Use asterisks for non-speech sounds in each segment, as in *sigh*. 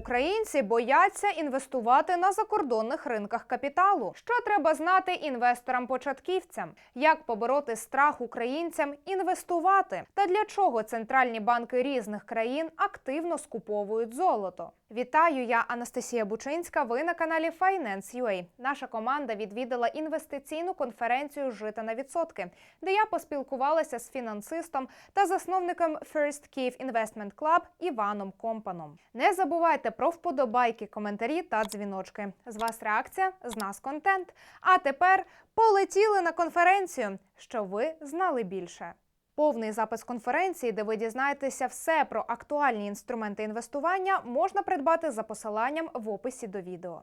українці бояться інвестувати на закордонних ринках капіталу. Що треба знати інвесторам-початківцям? Як побороти страх українцям інвестувати? Та для чого центральні банки різних країн активно скуповують золото? Вітаю, я Анастасія Бучинська. Ви на каналі Finance.ua. Наша команда відвідала інвестиційну конференцію Жити на відсотки, де я поспілкувалася з фінансистом та засновником First Kyiv Investment Club Іваном Компаном. Не забувайте про вподобайки, коментарі та дзвіночки. З вас реакція, з нас контент. А тепер полетіли на конференцію, що ви знали більше. Повний запис конференції, де ви дізнаєтеся все про актуальні інструменти інвестування, можна придбати за посиланням в описі до відео.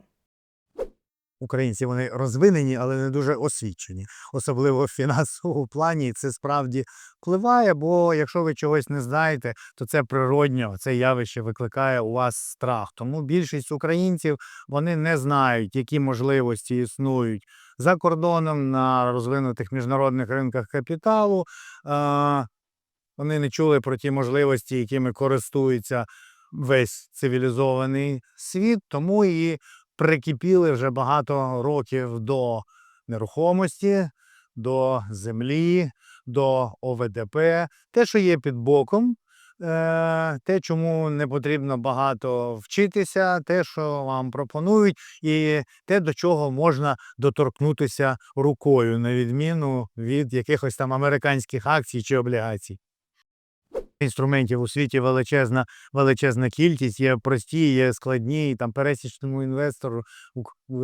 Українці вони розвинені, але не дуже освічені, особливо в фінансовому плані. Це справді впливає, бо якщо ви чогось не знаєте, то це природньо, це явище викликає у вас страх. Тому більшість українців вони не знають, які можливості існують за кордоном на розвинутих міжнародних ринках капіталу. Вони не чули про ті можливості, якими користується весь цивілізований світ, тому і прикипіли вже багато років до нерухомості, до землі, до ОВДП, те, що є під боком, е, те, чому не потрібно багато вчитися, те, що вам пропонують, і те, до чого можна доторкнутися рукою, на відміну від якихось там американських акцій чи облігацій. Інструментів у світі величезна, величезна кількість, є прості, є складні, і там пересічному інвестору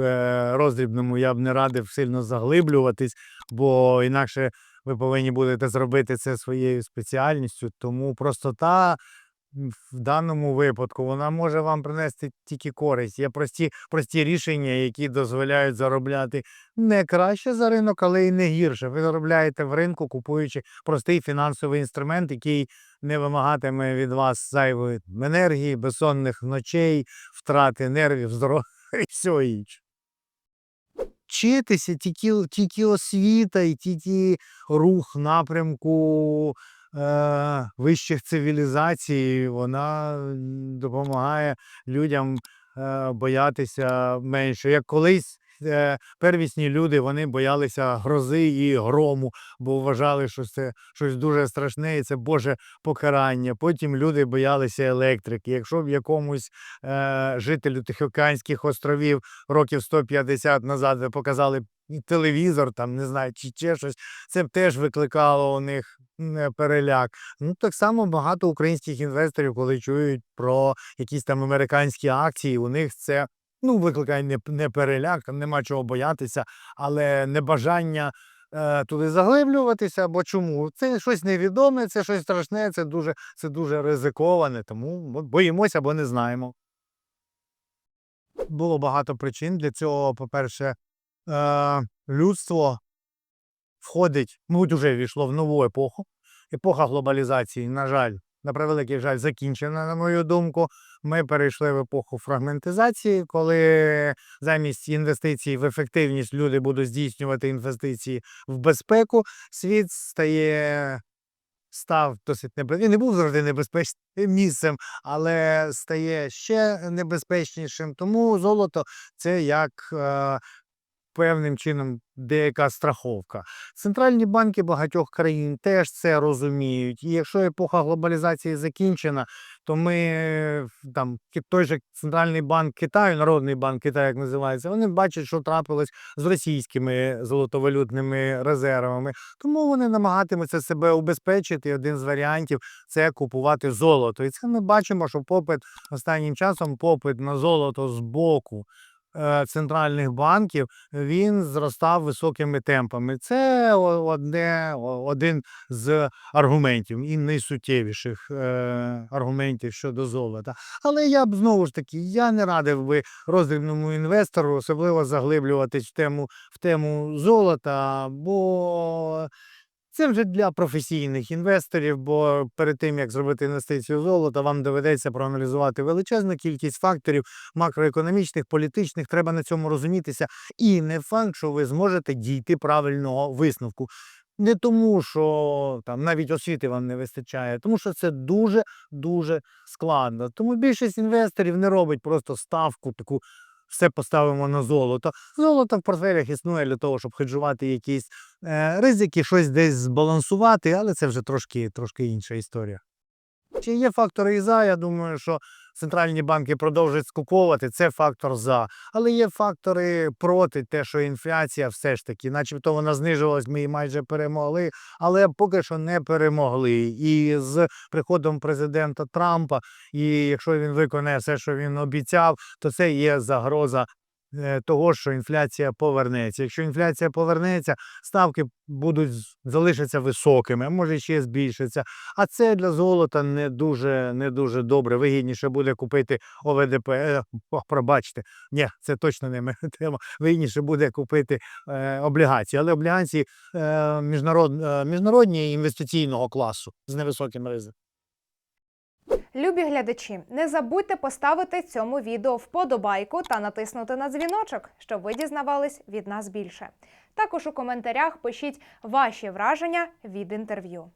е, роздрібному я б не радив сильно заглиблюватись, бо інакше ви повинні будете зробити це своєю спеціальністю. Тому простота в даному випадку вона може вам принести тільки користь. Є прості, прості рішення, які дозволяють заробляти не краще за ринок, але й не гірше. Ви заробляєте в ринку, купуючи простий фінансовий інструмент, який не вимагатиме від вас зайвої енергії, безсонних ночей, втрати нервів, здоров'я і всього інше. Вчитися тільки, тільки освіта і тільки рух напрямку е, вищих цивілізацій, вона допомагає людям е, боятися менше. Як колись е, первісні люди вони боялися грози і грому, бо вважали, що це щось дуже страшне, і це Боже покарання. Потім люди боялися електрики. Якщо б якомусь е, жителю Тихоокеанських островів років 150 назад показали і телевізор, там не знаю, чи ще щось, це б теж викликало у них м, переляк. Ну так само багато українських інвесторів, коли чують про якісь там американські акції, у них це. Ну, викликає не, не переляк, там нема чого боятися, але небажання е, туди заглиблюватися. Бо чому? Це щось невідоме, це щось страшне, це дуже, це дуже ризиковане, тому боїмося або не знаємо. Було багато причин для цього. По-перше, е, людство входить, мабуть, вже війшло в нову епоху. Епоха глобалізації, на жаль, на превеликий жаль, закінчена, на мою думку. Ми перейшли в епоху фрагментизації, коли замість інвестицій в ефективність люди будуть здійснювати інвестиції в безпеку. Світ стає став досить небезпечним. Він не був завжди небезпечним місцем, але стає ще небезпечнішим. Тому золото це як е, певним чином деяка страховка. Центральні банки багатьох країн теж це розуміють. І якщо епоха глобалізації закінчена, то ми е, там той же центральний банк Китаю, Народний банк Китаю, як називається, вони бачать, що трапилось з російськими золотовалютними резервами. Тому вони намагатимуться себе убезпечити. Один з варіантів це купувати золото. І це ми бачимо, що попит останнім часом попит на золото з боку центральних банків він зростав високими темпами. Це одне, один з аргументів і найсуттєвіших е, аргументів щодо золота. Але я б знову ж таки я не радив би роздрібному інвестору особливо заглиблюватись в тему в тему золота, бо це вже для професійних інвесторів, бо перед тим як зробити інвестицію в золото, вам доведеться проаналізувати величезну кількість факторів макроекономічних, політичних. Треба на цьому розумітися. І не факт, що ви зможете дійти правильного висновку. Не тому, що там навіть освіти вам не вистачає, тому що це дуже дуже складно. Тому більшість інвесторів не робить просто ставку таку. Все поставимо на золото. Золото в портфелях існує для того, щоб хеджувати якісь е, ризики, щось десь збалансувати, але це вже трошки, трошки інша історія. Чи є фактори і за? Я думаю, що центральні банки продовжують скуповувати. Це фактор за. Але є фактори проти, те, що інфляція все ж таки, начебто вона знижувалась, ми її майже перемогли, але поки що не перемогли. І з приходом президента Трампа, і якщо він виконає все, що він обіцяв, то це є загроза. Е, Того, що інфляція повернеться. Якщо інфляція повернеться, ставки будуть залишаться високими, а може ще збільшиться. А це для золота не дуже, не дуже добре. Вигідніше буде купити ОВДП. Е, о, пробачте, ні, це точно не *laughs* тема. Вигідніше буде купити е, облігації, але облігації е, міжнарод, е, міжнародні інвестиційного класу з невисоким ризиком. Любі глядачі, не забудьте поставити цьому відео вподобайку та натиснути на дзвіночок, щоб ви дізнавались від нас більше. Також у коментарях пишіть ваші враження від інтерв'ю.